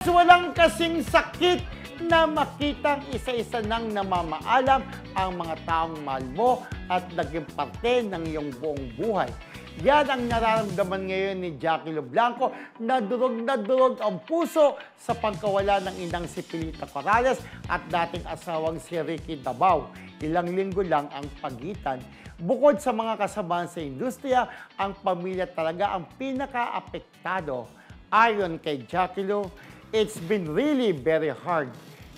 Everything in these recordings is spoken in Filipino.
So, walang kasing sakit na makitang isa-isa nang namamaalam ang mga taong mahal mo at naging parte ng iyong buong buhay. Yan ang nararamdaman ngayon ni Jackie Blanco na durog na durog ang puso sa pagkawala ng inang si Pilita Corrales at dating asawang si Ricky Dabao. Ilang linggo lang ang pagitan. Bukod sa mga kasamahan sa industriya, ang pamilya talaga ang pinaka-apektado. Ayon kay Jackie it's been really very hard.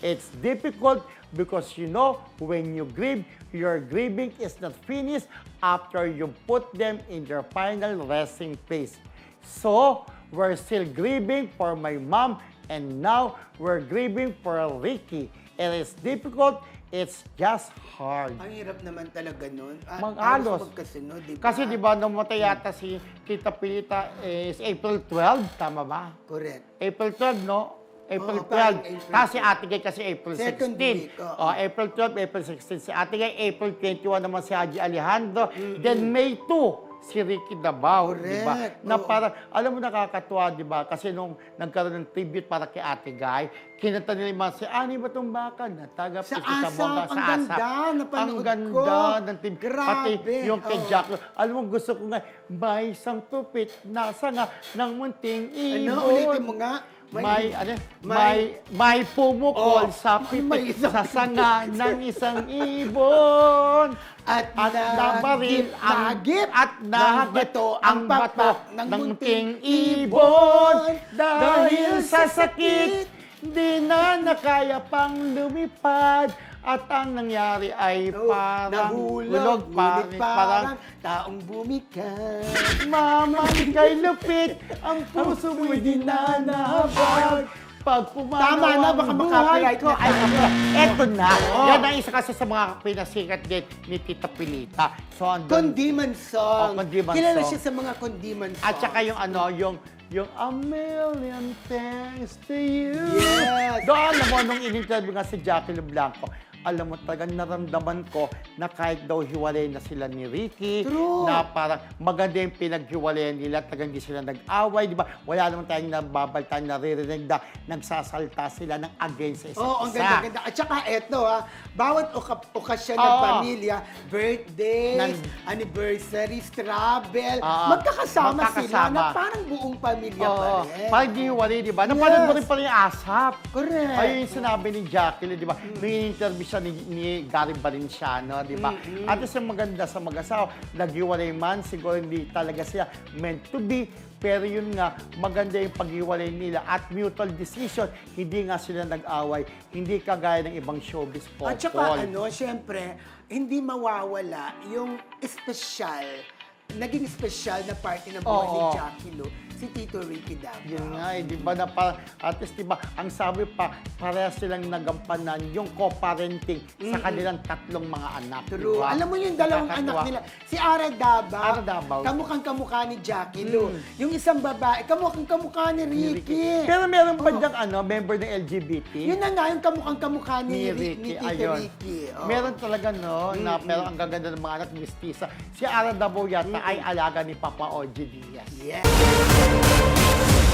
It's difficult because you know, when you grieve, your grieving is not finished after you put them in their final resting place. So, we're still grieving for my mom and now we're grieving for Ricky. It is difficult, it's just hard. Ang hirap naman talaga nun. Ah, Mag-alos. halos Magkasunod, di ba? Kasi di ba, namatay yata si Tita Pilita is April 12, tama ba? Correct. April 12, no? April Oo, parang 12. April Tapos si 12. Ate Gay kasi April 16. Second week, oo. Oh, April 12, April 16 si Ate Gay. April 21 naman si Haji Alejandro. Then May 2, si Ricky Dabao, di ba? Correct, Na oo. parang, alam mo nakakatuwa, di ba? Kasi nung nagkaroon ng tribute para kay Ate Guy, kinanta nila yung mga si Ani ba itong baka na taga Sa Puso Asap, Bongga, ang ganda, napanood Ang ganda ko. ng. Grabe, Pati yung kay oo. Jack, alam mo gusto ko nga, may isang tupit, nasa nga ng munting ibon. Ano, ulitin mo nga. May, ano, may, may- may pumukol Oh, sa may pipit isang- sa sanga ng isang ibon. At, At nabaril ang nagip at bato ang bato ng munting ibon. dahil sa sakit di na nakaya pang lumipad at ang nangyari ay Oh, parang nahulog, parang, parang taong bumikat. Mama, kay lupit, ang puso mo'y di na nahabag. Pag pumanaw Tama na, baka makapiright ko, na ay, tayo. eto na. Oo. Yan ang isa kasi sa mga pinasikat din ni Tita Pilita. So, andun, Condiman song. Oh, condiman Kilala song. siya sa mga condiman song. at saka yung ano, yung yung a million thanks to you. Yes. Doon, mo, nung in-interview nga si Jackie Blanco, alam mo talagang naramdaman ko na kahit daw hiwalay na sila ni Ricky, True. na parang maganda yung pinaghiwalayan nila, talagang hindi sila nag-away, di ba? Wala naman tayong nababaltaan, naririnig na nagsasalta sila ng against sa isa't Oo, ang isa. ganda-ganda. At saka eto ha, bawat oka- okasyon ng Oo. pamilya, birthdays, Nan- anniversaries, travel, Oo. magkakasama, sila Magkakasama. na parang buong pamilya pa Oo, rin. parang di hiwalay, di ba? Napanood mo Yes. rin pala yung ASAP. Correct. Ayun yung sinabi ni Jackie, di ba? Nung in-interview siya ni, ni Gary Valenciano, di ba? At isang maganda sa mag-asawa, naghiwalay man, siguro hindi talaga sila meant to be, pero yun nga, maganda yung paghiwalay nila at mutual decision, hindi nga sila nag-away, hindi kagaya ng ibang showbiz couple. At saka ano, syempre, hindi mawawala yung special, naging special na party ng buhay ni Oo. Jackie Lu, si Tito Ricky Davao. Yun nga, eh, di ba na parang, at least, di ba, ang sabi pa, parehas silang nagampanan yung co-parenting sa kanilang tatlong mga anak. di True. ba? Alam mo yung dalawang Nakakatuwa. anak nila, si Ara Davao, Ara. Mm. kamukhang kamukha ni Jackie Lu. Yung isang babae, kamukhang kamukha ni Ricky. Pero meron pa Oo. diyang ano, member ng LGBT. Yun na nga, yung kamukhang kamukha ni ni, Ri- Ricky, ni Tito ayun. Ricky. Oo. Meron talaga, no, na pero ang gaganda ng mga anak, mistisa. Si Ara Dabao yata ay alaga ni Papa Diaz. Yes.